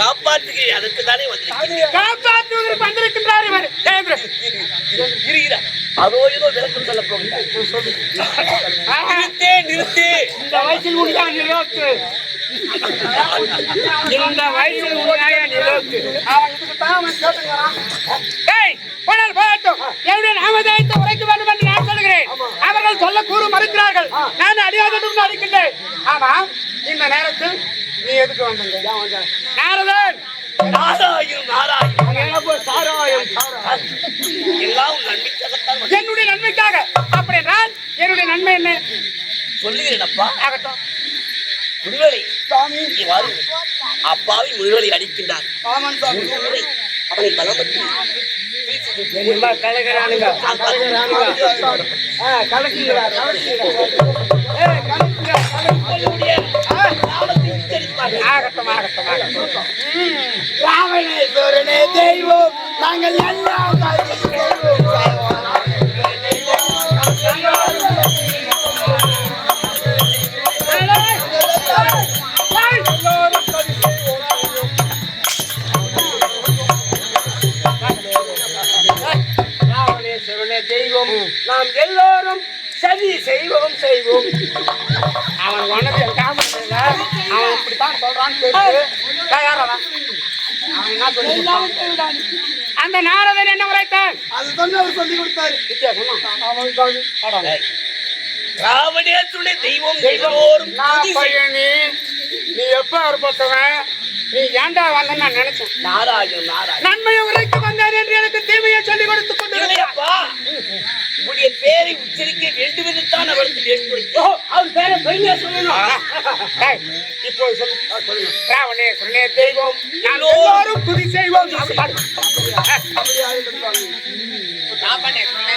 காப்பாத்துகிறேன் அதற்கு தானே காப்பாற்றுவதற்கு வந்திருக்கின்றார் இவர். ஜெயந்திர இருக்கிற அதோ ஏதோ விளக்கம் சொல்ல போகிறார் நிறுத்தே நிறுத்தே. இந்த வயசில் இந்த. ஏய் போனால் போகட்டும். என்னுடைய நாமதயத்தை உரைக்க வேண்டும் என்று நான் சொல்கிறேன் அவர்கள் சொல்ல கூறு மறுக்கிறார்கள். நான் அடியாதட்டும் அடிக்கின்றேன் ஆமா இந்த நேரத்தில் நீ எதுக்கு வந்தீங்க நாரதன். என்னுடைய நன்மைக்காக. அப்படி என்றால் என்னுடைய நன்மை என்ன? சொல்லுகிறேன் அப்பா ஆகட்டும். முனிவரை வாருங்கள் அப்பாவி முனிவரை அடிக்கின்றார். அவனை பலமற்றி ஆ கலக்குங்களா ராமணேஸ்வரனே தெய்வம் நாங்கள் எல்லாம் தெய்வம். நாம் எல்லோரும் சதி செய்வோம் செய்வோம். அவன் என் காமெடியில் அவன் இப்படித்தான் சொல்றான்னு தெரியுது அவன்? அவன் என்ன சொல்லி அந்த நாரதன் என்ன உரைத்தான் அதுதான் அவர் சொல்லி கொடுத்தாரு. வித்தியாசமா? ராவணேசுடைய தெய்வம் எல்லோரும் நீ எப்ப ஏற்பட்டவன் நீ ஏன்டா வந்தேன்னு நான் நினைச்சேன். நாராயண் நாராயண் நன்மையை உரைக்க வந்தார் என்று எனக்கு தீமையை சொல்லிக் கொடுத்து இல்லையப்பா. உடைய பேரை உச்சரிக்க வேண்டும் என்று தான் அவருக்கு ஏற்படுத்தி அவர் பேரை பெருமையா சொல்லணும். இப்போ சொல்லு சொல்லுங்க. ராவணேஸ்வரனே தெய்வம். நான் எல்லோரும் துதி செய்வோம். ராவணேஸ்வரனே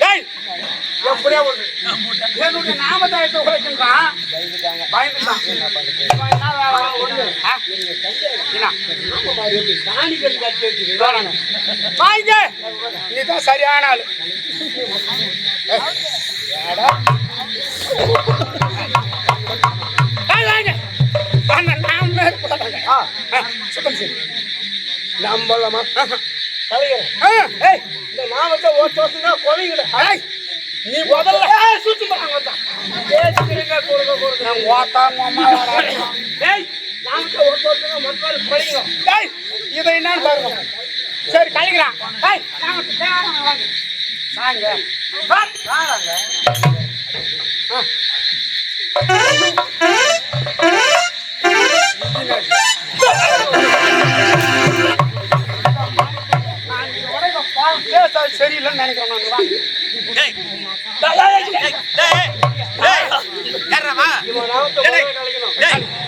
பண்ணிட்டு யாரடா என்னுடைய நாமதாயத்தை உரைக்கின்றான் பயந்துட்டான். வாங்க. நீதான் சரியான ஆளு சுத்தம் செய்யுங்க. நம்பலாமா? கலைஞர் நாமத்தை ஓட்டு ஓட்டுனா கொலைங்கடா ஏய், நீ முதல்ல சுத்தி கொடுக்க கொடுக்க நான் ஓட்டா மாமா. ஏய் நாமத்தை ஓட்டு ஓட்டுனா மொத்தம் கொலைங்க ஏய், இதை என்னன்னு பாருங்க. சரி கழிக்கிறான் ஏய், நாம தேவாரம் வாங்க. வாங்க வாங்க. ஆ.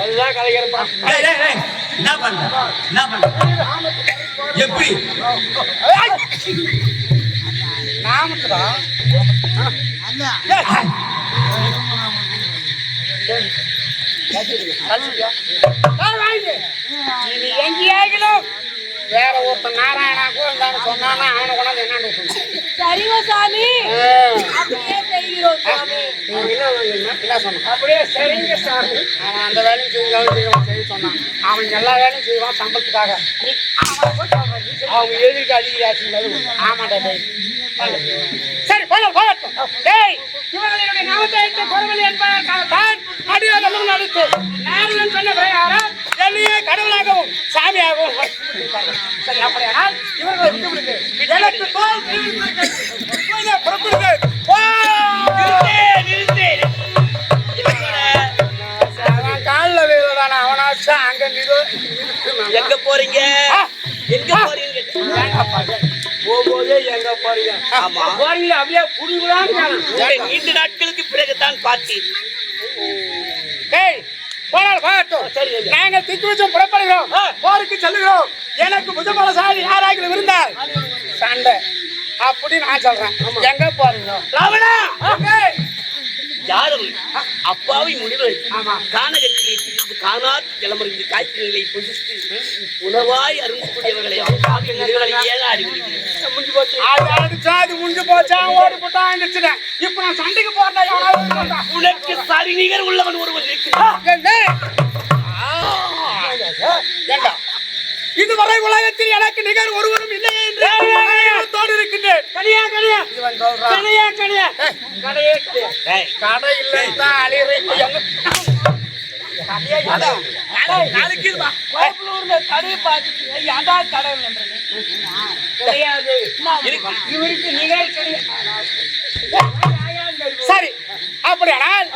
அதுதான் கலைஞர்ப்பா டேய், டேய், டேய், என்ன பண்ற? என்ன பண்ற? எப்படி. நாமத்துடா இனி எங்கேயாகிலும் வேற ஒருத்தன் நாராயணா கோவிந்தான்னு சொன்னானா அவனை கொண்டாந்து என்னன்னு. சரிங்க சாமி. அப்படியே செய்கிறோம் சாமி. என்ன சொன்னான்? அப்படியே சரிங்க சாமி. அவன் அந்த வேலையும் செய்வான் செய்ய சொன்னான். அவன் எல்லா வேலையும் செய்வான் சம்பளத்துக்காக. அவங்க எதிர்க்கு அதிகாரி ஆமாடா டேய். சரி போகட்டும் டேய் இவர்களுடைய நாமத்தை குறவழி என்பதற்காகத்தான் அடியோதமும் நடித்து நாரதன் சொன்ன பிரகாரம் கடவுளாகவும் சாமியாகவும் சரி அப்படியானால் இவர்களை விட்டு விடுங்க எனக்கு தோல் திருவிழா புறப்படுங்கள். போ! அவன் கால்ல விழுறானா, அவனாச்சும் அங்க நிறு-? எங்க போறீங்க? எங்க போறீங்க? போகும்போதே எங்க போறீங்க? ஆமா. போறீங்க அப்படியே உங்களை நீண்ட நாட்களுக்கு பிறகுதான் பார்த்தேன் டேய், போனால் போகட்டும். நாங்கள் திக்குவச்சம் புறப்படுகிறோம். போருக்கு செல்லுகிறோம். எனக்கு புதுபலசாலி யாராக இருந்தால் சண்டை. அப்படி நான் சொல்றேன். எங்க போறீங்க? ராவணா? யார் அவர்கள்? அப்பாவை முனிவர். கானகத்திலே திரிந்து காணார் ஜலமறிந்து காய்ச்சல்களை புசித்து உணவாய் அருந்தக்கூடியவர்களை அப்பாவி முனிவர்களை முடிஞ்சு போச்சு அது முடிஞ்சு போச்சா ஓடி போட்டா அடிச்சுட்டேன் இப்ப நான் சண்டைக்கு சொல்றா. உனக்கு சரி நிகர் உள்ளவன் ஒருவன் இருக்கிறான் இதுவரை உலகத்தில் எனக்கு நிகர் ஒருவரும் டேய், கடை இல்லைன்னு கடை. கடை, நாளைக்கு. கோயம்புத்தூர்ல கடையை பார்த்துட்டு ஏன்டா கடை இல்லைன்றது? கிடையாது. இவருக்கு நிகர் கிடையாது சரி அப்படியானால்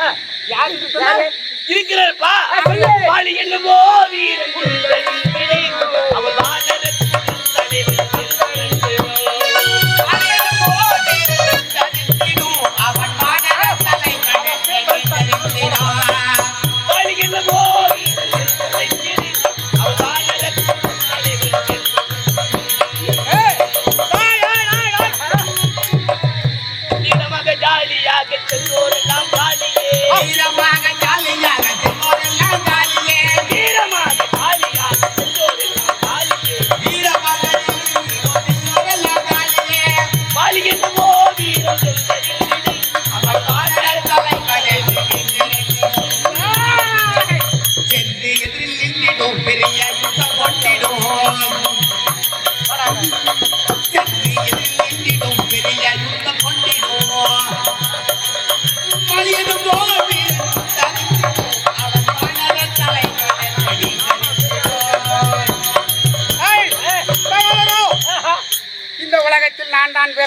யாருக்கு. வாலி என்னமோ வீரன்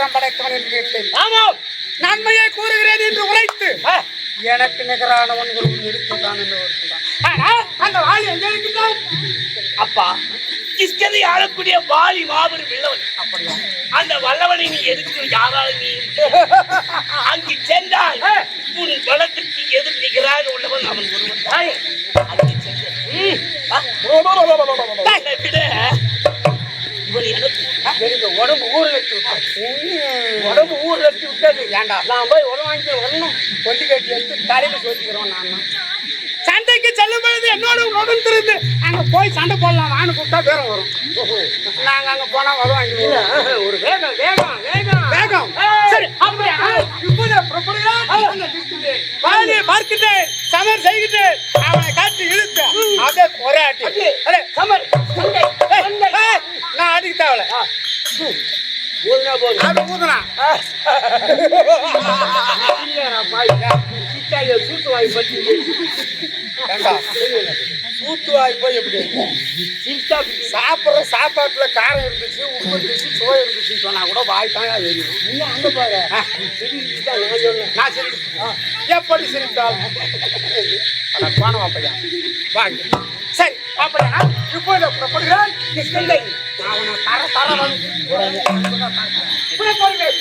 வீரம் படைத்தவன் என்று கேட்டேன். ஆமாம் நன்மையை கூறுகிறேன் என்று உரைத்து எனக்கு நிகரானவன் ஒருவன் இருக்கின்றான் என்று அந்த எங்கே அப்பா கிஷ்கதை ஆளக்கூடிய வாலி மாபெரும் வில்லவன் அப்படியா? அந்த வல்லவனை நீ எதிர்த்து யாரால நீ அங்கு சென்றால் உன் பலத்திற்கு எதிர் நிகராக உள்ளவன் அவன் ஒருவன் தான். அங்கு சென்று. எனக்கு உடம்பு ஊர் வச்சு விட்டது உடம்பு ஊர் வச்சு விட்டது. ஏண்டா? நான் போய் உடம்பு வாங்கி வரணும். கொல்லி கட்டி எடுத்து தலையில சொல்லிக்கிறோம் நான். சண்டைக்கு செல்லும் பொழுது என்னோட உடன் திருந்து அங்க போய் சண்டை போடலாம். வான்னு கூப்பிட்டா பேரம் வரும். நாங்க அங்க போனா வரும் வாங்கி ஒரு வேகம் வேகம் வேகம். வேகம். சரி அப்படியா? பார்க்கிட்டேன். சமர் செய்கிட்டேன் அவனை காட்டி இழுத்து அதே ஒரே அடே good. ஊதுனா போதும். அது ஊதுனா இல்லையா? பாய் சித்தாய சூத்து வாங்கி பற்றி ஏண்டா? சூத்துவாய் போய் எப்படி சித்தா சாப்பிட்ற சாப்பாட்டுல காரம் இருந்துச்சு உப்பு இருந்துச்சு சுவை இருந்துச்சுன்னு சொன்னா கூட வாய் தான் எரியும். நீ அங்க பாரு. நான் சிரிச்சு எப்படி சிரித்தால் போனவா பையா வாங்க சரி அப்படியா இப்போது புறப்படுகிறான் கிருஷ்ணன் அவனை தர தர பார்க்கிறேன்